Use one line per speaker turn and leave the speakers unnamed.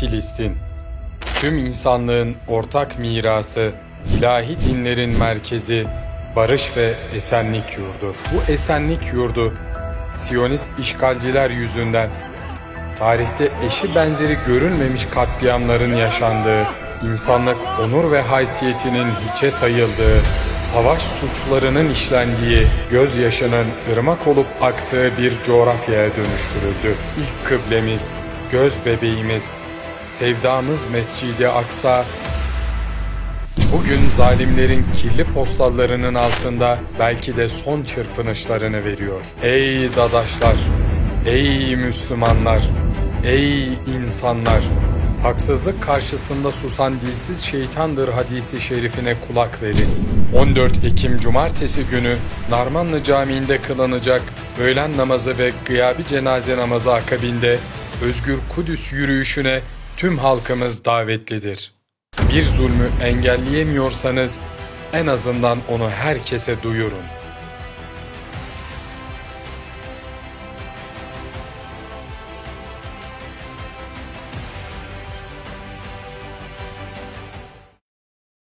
Filistin. Tüm insanlığın ortak mirası, ilahi dinlerin merkezi, barış ve esenlik yurdu. Bu esenlik yurdu, Siyonist işgalciler yüzünden tarihte eşi benzeri görülmemiş katliamların yaşandığı, insanlık onur ve haysiyetinin hiçe sayıldığı, savaş suçlarının işlendiği, gözyaşının ırmak olup aktığı bir coğrafyaya dönüştürüldü. İlk kıblemiz, göz bebeğimiz, sevdamız Mescidi Aksa, Bugün zalimlerin kirli postallarının altında belki de son çırpınışlarını veriyor. Ey dadaşlar, ey Müslümanlar, ey insanlar! Haksızlık karşısında susan dilsiz şeytandır hadisi şerifine kulak verin. 14 Ekim Cumartesi günü Narmanlı Camii'nde kılınacak öğlen namazı ve gıyabi cenaze namazı akabinde Özgür Kudüs yürüyüşüne tüm halkımız davetlidir. Bir zulmü engelleyemiyorsanız en azından onu herkese duyurun.